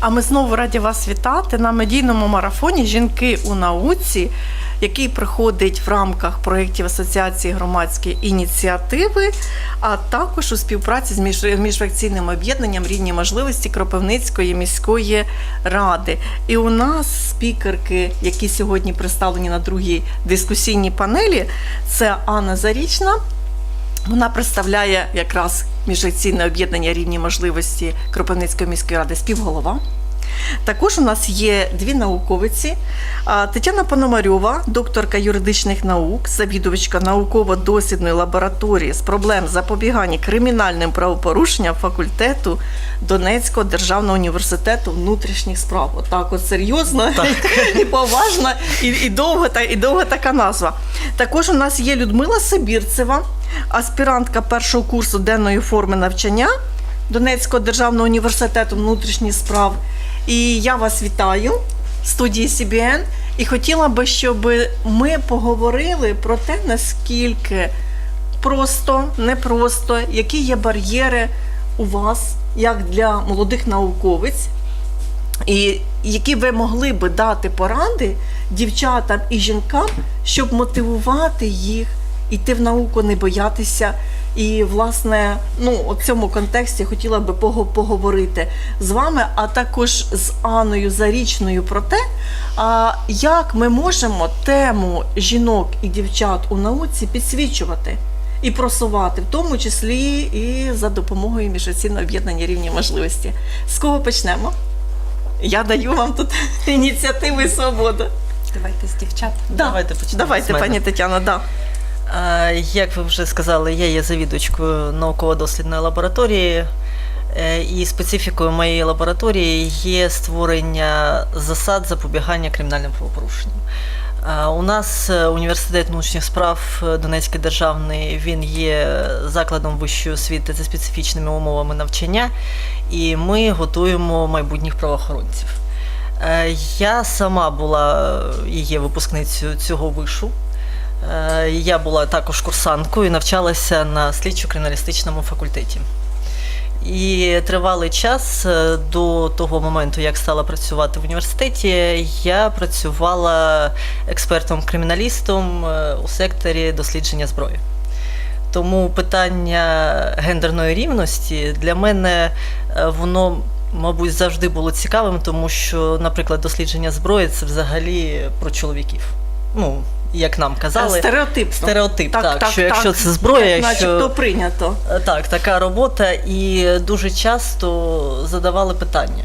А ми знову раді вас вітати на медійному марафоні Жінки у науці, який проходить в рамках проєктів Асоціації громадської ініціативи, а також у співпраці з між- міжфракційним об'єднанням рівні можливості Кропивницької міської ради. І у нас спікерки, які сьогодні представлені на другій дискусійній панелі, це Анна Зарічна. Вона представляє якраз міжфракційне об'єднання рівні можливості Кропивницької міської ради співголова. Також у нас є дві науковиці: Тетяна Пономарьова, докторка юридичних наук, завідувачка науково-дослідної лабораторії з проблем запобігання кримінальним правопорушенням факультету Донецького державного університету внутрішніх справ. Отак, от серйозно і поважно, і, і довго та і довга така назва. Також у нас є Людмила Сибірцева, аспірантка першого курсу денної форми навчання Донецького державного університету внутрішніх справ. І я вас вітаю в студії CBN. І хотіла би, щоб ми поговорили про те, наскільки просто, непросто, які є бар'єри у вас, як для молодих науковиць, і які ви могли би дати поради дівчатам і жінкам, щоб мотивувати їх іти в науку, не боятися. І, власне, ну, у цьому контексті хотіла би пого- поговорити з вами, а також з Анною Зарічною про те, а, як ми можемо тему жінок і дівчат у науці підсвічувати і просувати, в тому числі і за допомогою міжоцінного об'єднання рівні можливості. З кого почнемо? Я даю вам тут ініціативу і свободу. Давайте з дівчат. Да. Давайте почнемо Давайте, пані Тетяна, да. А, Як ви вже сказали, я є завідувачкою науково-дослідної лабораторії, е, і специфікою моєї лабораторії є створення засад запобігання кримінальним правопорушенням. У нас е, університет внутрішніх справ е, Донецький державний він є закладом вищої освіти за специфічними умовами навчання, і ми готуємо майбутніх правоохоронців. Е, Я сама була і є випускницею цього вишу. Е, Я була також курсанткою і навчалася на слідчо-криміналістичному факультеті. І тривалий час е, до того моменту, як стала працювати в університеті, я працювала експертом-криміналістом е, у секторі дослідження зброї. Тому питання гендерної рівності для мене воно, мабуть, завжди було цікавим, тому що, наприклад, дослідження зброї це взагалі про чоловіків. Ну, як нам казали, Стереотип. стереотип, так, що якщо це зброя, так, якщо начебто прийнято. Е, Так, така робота, і дуже часто задавали питання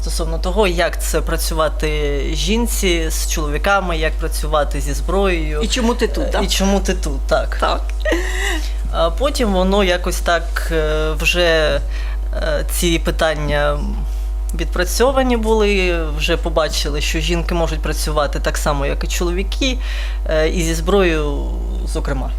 стосовно того, як це працювати жінці з чоловіками, як працювати зі зброєю. І чому ти тут? Е, Да? І чому ти тут? Так. Так. А потім воно якось так е, вже ці питання відпрацьовані були, вже побачили, що жінки можуть працювати так само, як і чоловіки, е, і зі зброєю, зокрема.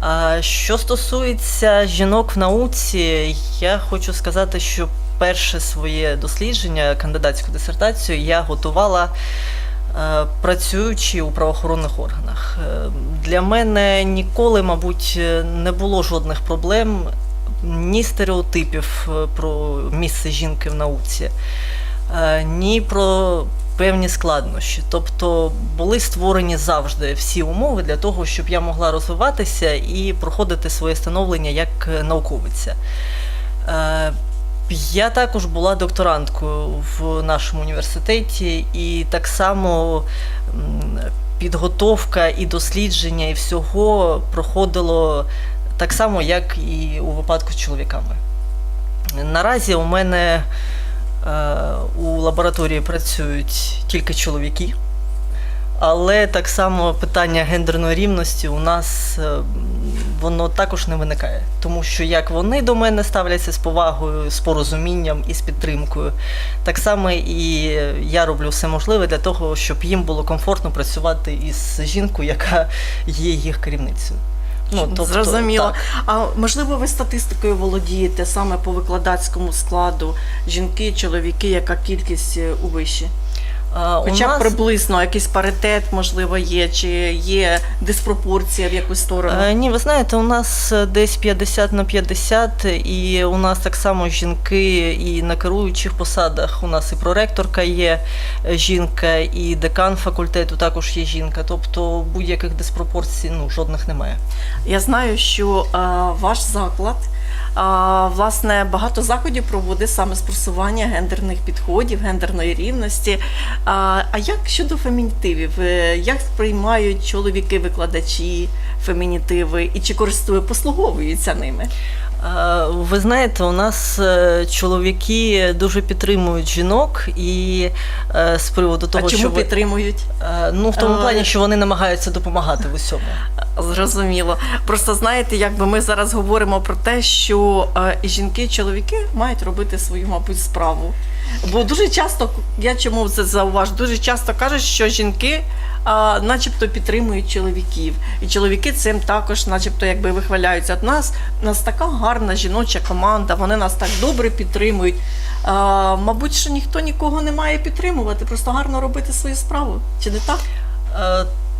А що стосується жінок в науці, я хочу сказати, що перше своє дослідження, кандидатську дисертацію, я готувала е, працюючи у правоохоронних органах. Е, Для мене ніколи, мабуть, не було жодних проблем, ні стереотипів е, про місце жінки в науці, е, ні про певні складнощі. Тобто були створені завжди всі умови для того, щоб я могла розвиватися і проходити своє становлення як е, науковиця. Я також була докторанткою в нашому університеті, і так само підготовка і дослідження, і всього проходило так само, як і у випадку з чоловіками. Наразі у мене е, у лабораторії працюють тільки чоловіки, але так само питання гендерної рівності у нас е, воно також не виникає. Тому що як вони до мене ставляться з повагою, з порозумінням і з підтримкою, так само і я роблю все можливе для того, щоб їм було комфортно працювати із жінкою, яка є їх керівницею. Ну, тобто, Зрозуміло. так. А можливо, ви статистикою володієте саме по викладацькому складу жінки, чоловіки, яка кількість е, у виші? У Хоча б нас- приблизно якийсь паритет, можливо, є, чи є диспропорція в якусь сторону. Е, Ні, ви знаєте, у нас е, десь 50 на 50, і у нас так само жінки і на керуючих посадах. У нас і проректорка є е, жінка, і декан факультету також є жінка. Тобто будь-яких диспропорцій ну, жодних немає. Я знаю, що е, ваш заклад е, власне багато заходів проводить саме з просування гендерних підходів, гендерної рівності. А, як щодо фемінітивів? Е, Як сприймають чоловіки-викладачі фемінітиви і чи користує послуговуються ними? Ви знаєте, у нас е, чоловіки дуже підтримують жінок, і е, з приводу того, а чому що ви підтримують? Ну в тому плані, що вони намагаються допомагати в усьому. Зрозуміло. Просто знаєте, якби ми зараз говоримо про те, що е, і жінки, і чоловіки мають робити свою, мабуть, справу. Бо дуже часто, я чому це зауважу, дуже часто кажуть, що жінки а, начебто підтримують чоловіків. І чоловіки цим також, начебто, якби вихваляються. От нас, нас така гарна жіноча команда, вони нас так добре підтримують. А, мабуть, що ніхто нікого не має підтримувати, просто гарно робити свою справу. Чи не так?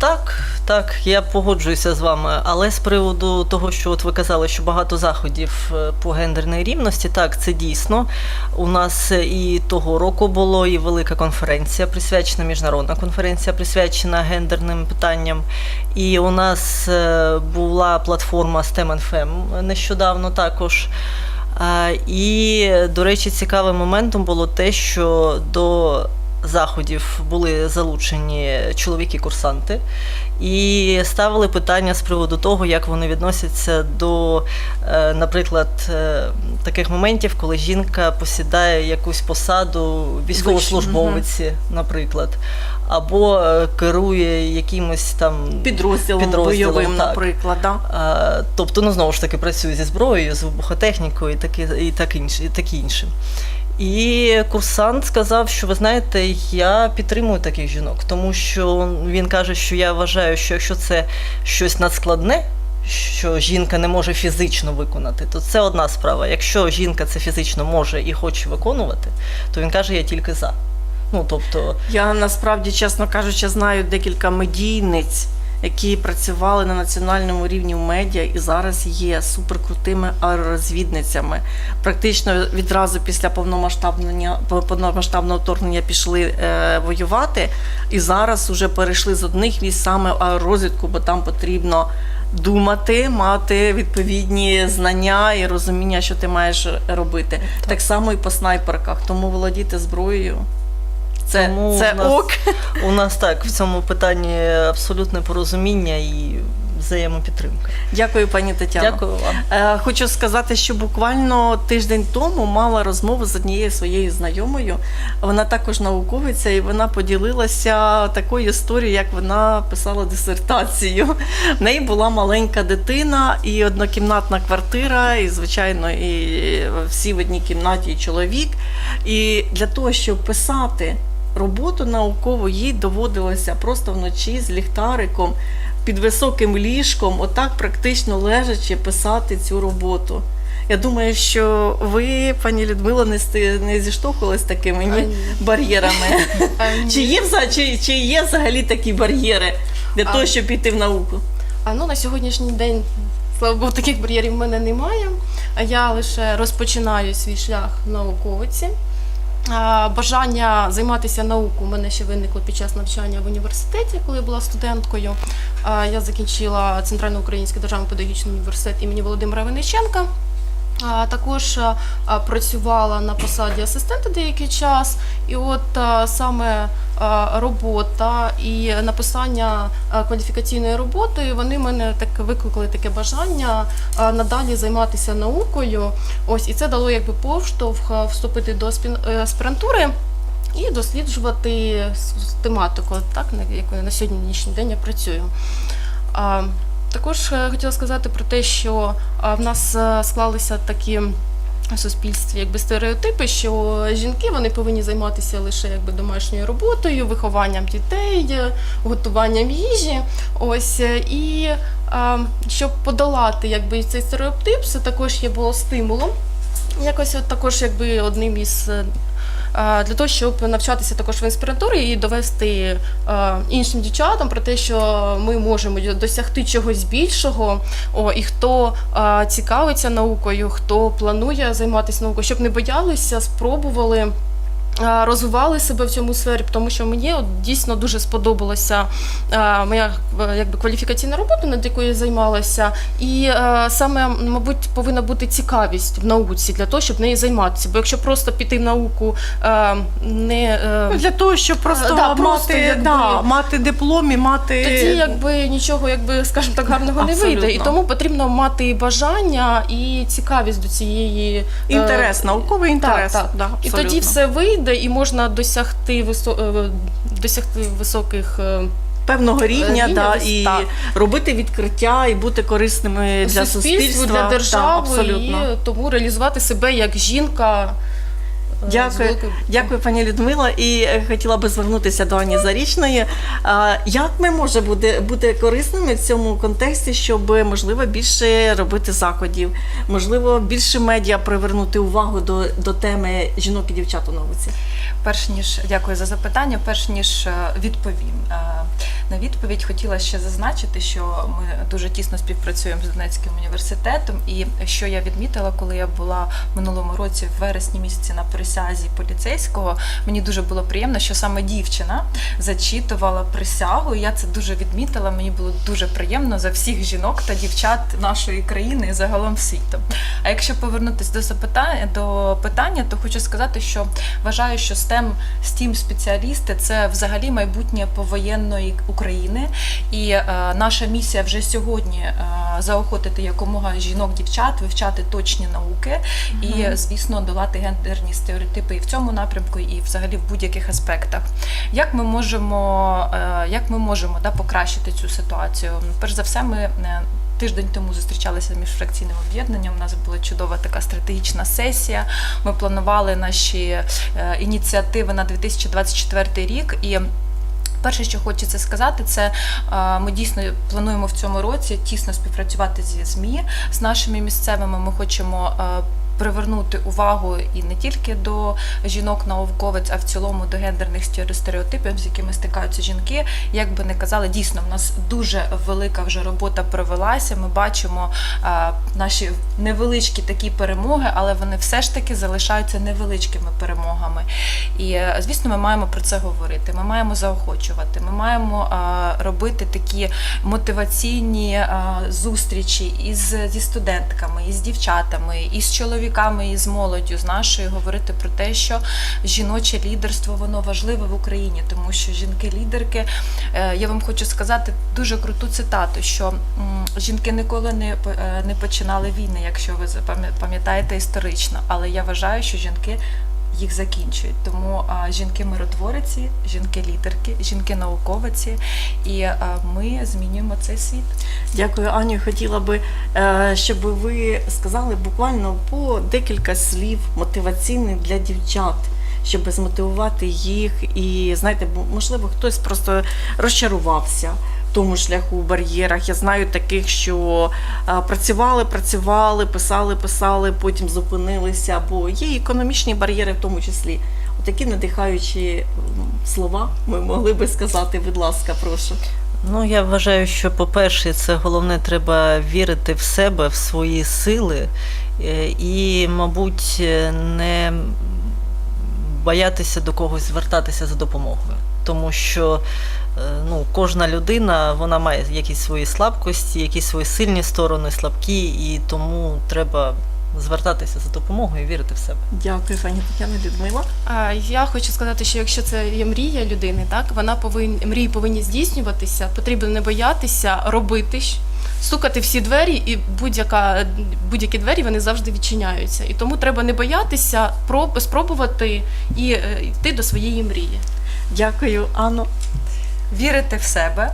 Е, Так, так, я погоджуюся з вами. Але з приводу того, що от ви казали, що багато заходів е, по гендерній рівності, так, це дійсно. У нас і того року було і велика конференція присвячена, міжнародна конференція присвячена гендерним питанням. І у нас е, була платформа STEM нещодавно також. І, до речі, цікавим моментом було те, що до заходів були залучені чоловіки-курсанти і ставили питання з приводу того, як вони відносяться до, е, наприклад, е, таких моментів, коли жінка посідає якусь посаду військовослужбовиці, наприклад, або е, керує якимось там Підрозділом, Підрозділом, бойовим, так. наприклад. Да? тобто, ну знову ж таки працює зі зброєю, з вибухотехнікою і таке, і так інше, і таке інше. І курсант сказав, що ви знаєте, я підтримую таких жінок, тому що він каже, що я вважаю, що якщо це щось надскладне, що жінка не може фізично виконати, то це одна справа. Якщо жінка це фізично може і хоче виконувати, то він каже, я тільки за. Ну тобто, Я насправді, чесно кажучи, знаю декілька медійниць, які працювали на національному рівні в медіа і зараз є суперкрутими аеророзвідницями. Практично відразу після повномасштабного повномасштабного вторгнення пішли е, воювати, і зараз вже перейшли з одних військ саме в аеророзвідку, бо там потрібно. Думати, мати відповідні знання і розуміння, що ти маєш робити. Так, Так. само і по снайперках. Тому володіти зброєю це, Тому це в нас- ок. У нас так в цьому питанні абсолютне порозуміння і взаємопідтримка. Дякую, пані Тетяно. Дякую вам. Е, Хочу сказати, що буквально тиждень тому мала розмову з однією своєю знайомою. Вона також науковиця, і вона поділилася такою історією, як вона писала дисертацію. В неї була маленька дитина і однокімнатна квартира, і, звичайно, і всі в одній кімнаті, і чоловік. І для того, щоб писати роботу наукову, їй доводилося просто вночі з ліхтариком під високим ліжком, отак практично лежачи, писати цю роботу. Я думаю, що ви, пані Людмила, не, не зіштовхувалися з такими ні, бар'єрами. Чи є, чи, чи є взагалі такі бар'єри для А. того, щоб піти в науку? А ну на сьогоднішній день, слава Богу, таких бар'єрів в мене немає. А Я лише розпочинаю свій шлях науковиці. Бажання займатися наукою у мене ще виникло під час навчання в університеті, коли я була студенткою. Я закінчила Центральноукраїнський державний педагогічний університет імені Володимира Винниченка. Також а, а, працювала на посаді асистента деякий час, і от саме робота і написання кваліфікаційної роботи вони мене так викликали таке бажання надалі займатися наукою. Ось і це дало якби поштовх вступити до е, аспірантури. І досліджувати тематику, так на якою на сьогоднішній день я працюю. Також е, хотіла сказати про те, що в нас е, склалися такі в суспільстві якби стереотипи, що жінки вони повинні займатися лише якби домашньою роботою, вихованням дітей, е, готуванням їжі. Ось е, і щоб подолати якби цей стереотип, це також є було стимулом. Якось от також якби одним із е, е, для того, щоб навчатися також в інспірантурі і довести е, іншим дівчатам про те, що ми можемо досягти чогось більшого. О, і хто е, цікавиться наукою, хто планує займатися наукою, щоб не боялися, спробували. Е, Розвивали себе в цьому сфері, тому що мені от дійсно дуже сподобалася е, моя е, якби кваліфікаційна робота, над якою я займалася, і саме, мабуть, повинна бути цікавість в науці для того, щоб нею займатися. Бо якщо просто піти в науку не Ну, Для того, щоб просто, Да, мати, просто, якби- да, мати диплом і мати. тоді якби нічого, якби скажімо так, гарного не вийде. І тому потрібно мати бажання і цікавість до цієї інтерес, науковий інтерес. так. Да, І тоді все вийде, і можна досягти висо... е, досягти високих е, певного рівня, рівня, да, і так. робити відкриття, і бути корисними для суспільства, суспільства. для держави, та, абсолютно. і тому реалізувати себе як жінка. Е, Дякую. Дякую, пані Людмила. І е, хотіла би звернутися до Ані Зарічної. Як ми можемо бути, бути корисними в цьому контексті, щоб можливо більше робити заходів, можливо, більше медіа привернути увагу до, до теми жінок і дівчат у науці? Перш ніж дякую за запитання, перш ніж е, відповім е, на відповідь, хотіла ще зазначити, що ми дуже тісно співпрацюємо з Донецьким університетом. І що я відмітила, коли я була в минулому році в вересні місяці на присязі поліцейського, мені дуже було приємно, що саме дівчина зачитувала присягу. І я це дуже відмітила. Мені було дуже приємно за всіх жінок та дівчат нашої країни і загалом світу. А якщо повернутися до запитання до питання, то хочу сказати, що вважаю, що STEM, STEAM спеціалісти це взагалі майбутнє повоєнної України. І е, наша місія вже сьогодні е, заохотити якомога жінок, дівчат, вивчати точні науки і, звісно, долати гендерні стереотипи і в цьому напрямку, і взагалі в будь-яких аспектах. Як ми можемо, е, як ми можемо да, покращити цю ситуацію? Перш за все, ми. Тиждень тому зустрічалися між фракційним об'єднанням. У нас була чудова така стратегічна сесія. Ми планували наші ініціативи на 2024 рік і. Перше, що хочеться сказати, це е, ми дійсно плануємо в цьому році тісно співпрацювати зі ЗМІ з нашими місцевими. Ми хочемо е, привернути увагу і не тільки до жінок науковиць, а в цілому до гендерних стере- стереотипів, з якими стикаються жінки. Як би не казали, дійсно в нас дуже велика вже робота провелася. Ми бачимо е, наші невеличкі такі перемоги, але вони все ж таки залишаються невеличкими перемогами. І е, звісно, ми маємо про це говорити. Ми маємо заохочувати. Ми маємо е, робити такі мотиваційні е, зустрічі із зі студентками, із дівчатами, із чоловіками, із молоддю, з нашою говорити про те, що жіноче лідерство воно важливе в Україні, тому що жінки-лідерки. е, Я вам хочу сказати дуже круту цитату, що жінки ніколи не е, не починали війни, якщо ви пам'ятаєте історично. Але я вважаю, що жінки їх закінчують. Тому а, жінки миротвориці, жінки лідерки, жінки науковиці, і а, ми змінюємо цей світ. Дякую, Аню. Хотіла би, е, щоб ви сказали буквально по декілька слів мотиваційних для дівчат, щоб змотивувати їх. І знаєте, можливо, хтось просто розчарувався тому шляху в бар'єрах. Я знаю таких, що е, працювали, працювали, писали, писали, потім зупинилися, бо є економічні бар'єри в тому числі. Отакі надихаючі слова ми могли би сказати. Будь ласка, прошу. Ну, я вважаю, що, по-перше, це головне, треба вірити в себе, в свої сили е, і, мабуть, не боятися до когось звертатися за допомогою. Тому що ну, кожна людина вона має якісь свої слабкості, якісь свої сильні сторони, слабкі, і тому треба звертатися за допомогою і вірити в себе. Дякую, пані Тетяна Людмила. А, Я хочу сказати, що якщо це є мрія людини, так вона повинні мрії повинні здійснюватися. Потрібно не боятися робити, стукати всі двері, і будь-яка будь-які двері вони завжди відчиняються. І тому треба не боятися, проб- спробувати і е, йти до своєї мрії. Дякую, Анно. Вірити в себе,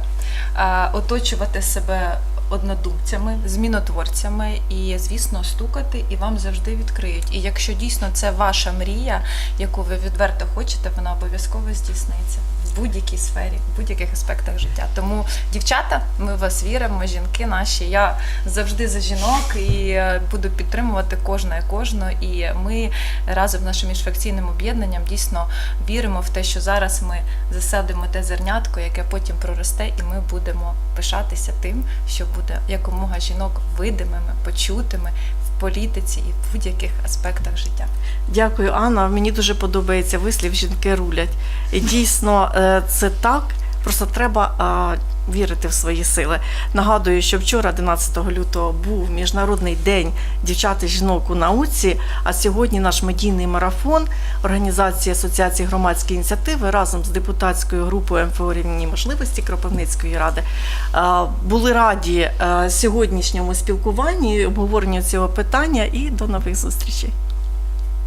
е, оточувати себе однодумцями, змінотворцями і, звісно, стукати, і вам завжди відкриють. І якщо дійсно це ваша мрія, яку ви відверто хочете, вона обов'язково здійсниться. в будь-якій сфері, в будь-яких аспектах життя. Тому, дівчата, ми в вас віримо, жінки наші. Я завжди за жінок і е, буду підтримувати кожна і кожну. І ми разом з нашим міжфракційним об'єднанням дійсно віримо в те, що зараз ми засадимо те зернятко, яке потім проросте, і ми будемо пишатися тим, що буде якомога жінок видимими, почутими в політиці і в будь-яких аспектах життя. Дякую, Анна. Мені дуже подобається вислів жінки рулять. І дійсно е, це так. Просто треба а, вірити в свої сили. Нагадую, що вчора, 11 лютого, був міжнародний день дівчат і жінок у науці. А сьогодні наш медійний марафон організації Асоціації громадської ініціативи разом з депутатською групою МФО рівні можливості Кропивницької ради а, були раді а, сьогоднішньому спілкуванні, обговоренню цього питання і до нових зустрічей.